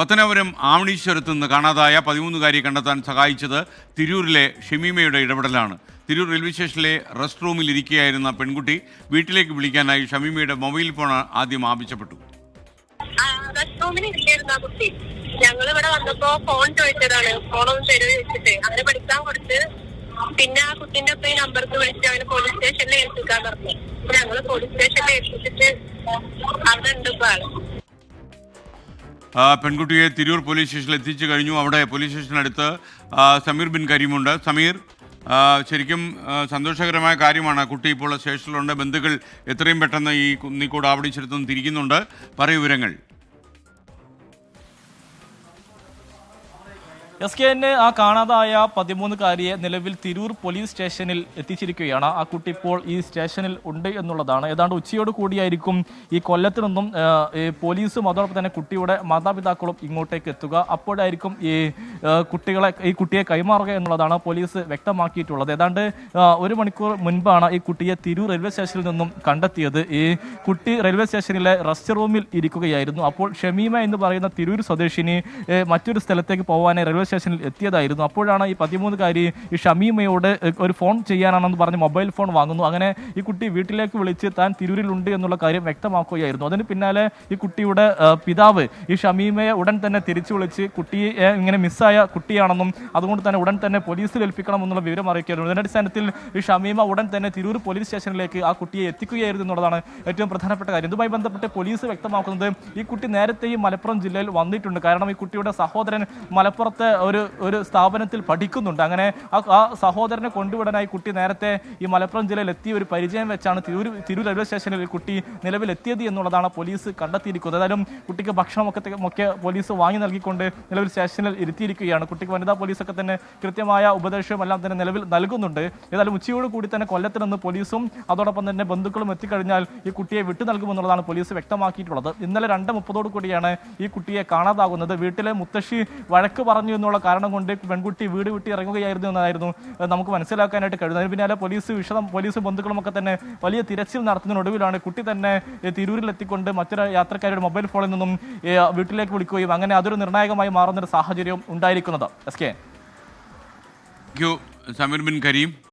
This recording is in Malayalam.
പത്തനാപുരം ആവണീശ്വരത്ത് നിന്ന് കാണാതായ പതിമൂന്നുകാരിയെ കണ്ടെത്താൻ സഹായിച്ചത് തിരൂരിലെ ഷമീമയുടെ ഇടപെടലാണ്. തിരൂർ റെയിൽവേ സ്റ്റേഷനിലെ റെസ്റ്റ് റൂമിൽ ഇരിക്കുകയായിരുന്ന പെൺകുട്ടി വീട്ടിലേക്ക് വിളിക്കാനായി ഷമീമയുടെ മൊബൈൽ ഫോൺ ആദ്യം ആവശ്യപ്പെട്ടു. റെസ്റ്റ് റൂമിൽ ഇരിക്കായിരുന്നു ആ കുട്ടി. ഞങ്ങൾ ഇവിടെ വന്നപ്പോ ഫോൺ ചോദിച്ചതാണ്. ഫോണൊന്നും തരുമോ ചോദിച്ചിട്ട്. അങ്ങനെ പഠിക്കാൻ കൊടുത്ത് പിന്നെ ആ കുട്ടിന്റെ ഒപ്പം ഈ നമ്പർക്ക് വിളിച്ച് അവന് പോലീസ് സ്റ്റേഷനിൽ ഏൽപ്പിക്കാൻ പറഞ്ഞു. ഞങ്ങൾ പോലീസ് സ്റ്റേഷനിൽ ഏൽപ്പിച്ചിട്ട് അവിടെ ഉണ്ട് ഇപ്പൊ ആൾ. പെൺകുട്ടിയെ തിരൂർ പോലീസ് സ്റ്റേഷനിൽ എത്തിച്ചു കഴിഞ്ഞു. അവിടെ പോലീസ് സ്റ്റേഷനടുത്ത് സമീർ ബിൻ കരീമുണ്ട്. സമീർ ശരിക്കും സന്തോഷകരമായ കാര്യമാണ്. കുട്ടി ഇപ്പോൾ സ്റ്റേഷനിലുണ്ട്. ബന്ധുക്കൾ എത്രയും പെട്ടെന്ന് ഈ കുന്നിക്കോട് ആവടിച്ചെടുത്തും തിരിക്കുന്നുണ്ട്. പറയൂ വിവരങ്ങൾ. എസ് കെ എന്നെ ആ കാണാതായ പതിമൂന്നുകാരിയെ നിലവിൽ തിരൂർ പോലീസ് സ്റ്റേഷനിൽ എത്തിച്ചിരിക്കുകയാണ്. ആ കുട്ടി ഇപ്പോൾ ഈ സ്റ്റേഷനിൽ ഉണ്ട് എന്നുള്ളതാണ്. ഏതാണ്ട് ഉച്ചയോട് കൂടിയായിരിക്കും ഈ കൊല്ലത്തു നിന്നും പോലീസും അതോടൊപ്പം തന്നെ കുട്ടിയുടെ മാതാപിതാക്കളും ഇങ്ങോട്ടേക്ക് എത്തുക. അപ്പോഴായിരിക്കും ഈ കുട്ടികളെ ഈ കുട്ടിയെ കൈമാറുക എന്നുള്ളതാണ് പോലീസ് വ്യക്തമാക്കിയിട്ടുള്ളത്. ഏതാണ്ട് ഒരു മണിക്കൂർ മുൻപാണ് ഈ കുട്ടിയെ തിരൂർ റെയിൽവേ സ്റ്റേഷനിൽ നിന്നും കണ്ടെത്തിയത്. ഈ കുട്ടി റെയിൽവേ സ്റ്റേഷനിലെ റെസ്റ്റ് റൂമിൽ ഇരിക്കുകയായിരുന്നു. അപ്പോൾ ഷമീമ എന്ന് പറയുന്ന തിരൂർ സ്വദേശിനി മറ്റൊരു സ്ഥലത്തേക്ക് പോകാനായി റെയിൽവേ സ്റ്റേഷനിൽ എത്തിയതായിരുന്നു. അപ്പോഴാണ് ഈ പതിമൂന്നുകാരി ഈ ഷമീമയോട് ഒരു ഫോൺ ചെയ്യാനാണെന്ന് പറഞ്ഞ് മൊബൈൽ ഫോൺ വാങ്ങുന്നു. അങ്ങനെ ഈ കുട്ടി വീട്ടിലേക്ക് വിളിച്ച് താൻ തിരൂരിലുണ്ട് എന്നുള്ള കാര്യം വ്യക്തമാക്കുകയായിരുന്നു. അതിന് പിന്നാലെ ഈ കുട്ടിയുടെ പിതാവ് ഈ ഷമീമയെ ഉടൻ തന്നെ തിരിച്ചു വിളിച്ച് കുട്ടിയെ ഇങ്ങനെ മിസ്സായ കുട്ടിയാണെന്നും അതുകൊണ്ട് തന്നെ ഉടൻ തന്നെ പോലീസിൽ ഏൽപ്പിക്കണം എന്നുള്ള വിവരം അറിയിക്കുകയായിരുന്നു. ഇതിന്റെ അടിസ്ഥാനത്തിൽ ഈ ഷമീമ ഉടൻ തന്നെ തിരൂർ പോലീസ് സ്റ്റേഷനിലേക്ക് ആ കുട്ടിയെ എത്തിക്കുകയായിരുന്നു എന്നുള്ളതാണ് ഏറ്റവും പ്രധാനപ്പെട്ട കാര്യം. ഇതുമായി ബന്ധപ്പെട്ട് പോലീസ് വ്യക്തമാക്കുന്നത് ഈ കുട്ടി നേരത്തെയും മലപ്പുറം ജില്ലയിൽ വന്നിട്ടുണ്ട്. കാരണം ഈ കുട്ടിയുടെ സഹോദരൻ മലപ്പുറത്തെ ഒരു ഒരു സ്ഥാപനത്തിൽ പഠിക്കുന്നുണ്ട്. അങ്ങനെ ആ സഹോദരനെ കൊണ്ടുവിടാനായി കുട്ടി നേരത്തെ ഈ മലപ്പുറം ജില്ലയിൽ എത്തിയ ഒരു പരിചയം വെച്ചാണ് തിരൂർ തിരൂർ റെയിൽവേ സ്റ്റേഷനിൽ കുട്ടി നിലവിൽ എത്തിയത് എന്നുള്ളതാണ് പോലീസ് കണ്ടെത്തിയിരിക്കുന്നത്. ഏതായാലും കുട്ടിക്ക് ഭക്ഷണമൊക്കെ ഒക്കെ പോലീസ് വാങ്ങി നൽകിക്കൊണ്ട് നിലവിൽ സ്റ്റേഷനിൽ ഇരുത്തിയിരിക്കുകയാണ്. കുട്ടിക്ക് വനിതാ പോലീസൊക്കെ തന്നെ കൃത്യമായ ഉപദേശവും എല്ലാം തന്നെ നിലവിൽ നൽകുന്നുണ്ട്. ഏതായാലും ഉച്ചയോട് കൂടി തന്നെ കൊല്ലത്ത് നിന്ന് പോലീസും അതോടൊപ്പം തന്നെ ബന്ധുക്കളും എത്തിക്കഴിഞ്ഞാൽ ഈ കുട്ടിയെ വിട്ടു നൽകുമെന്നുള്ളതാണ് പോലീസ് വ്യക്തമാക്കിയിട്ടുള്ളത്. ഇന്നലെ രണ്ട് മുപ്പതോടു കൂടിയാണ് ഈ കുട്ടിയെ കാണാതാകുന്നത്. വീട്ടിലെ മുത്തശ്ശി വഴക്ക് പറഞ്ഞു എന്നുള്ള കാരണം കൊണ്ട് പെൺകുട്ടി വീട് വിട്ട് ഇറങ്ങുകയായിരുന്നു എന്നതായിരുന്നു നമുക്ക് മനസ്സിലാക്കാനായിട്ട് കഴിയുന്നത്. അതിന് പിന്നാലെ പോലീസ് വിശദം പോലീസ് ബന്ധുക്കളുമൊക്കെ തന്നെ വലിയ തിരച്ചിൽ നടത്തുന്നതിനൊടുവിലാണ് കുട്ടി തന്നെ തിരൂരിൽ എത്തിക്കൊണ്ട് മറ്റൊരു യാത്രക്കാരുടെ മൊബൈൽ ഫോണിൽ നിന്നും വീട്ടിലേക്ക് വിളിക്കുകയും അങ്ങനെ അതൊരു നിർണായകമായി മാറുന്ന ഒരു സാഹചര്യം ഉണ്ടായിരിക്കുന്നത്. S K Sameer Bin Kareem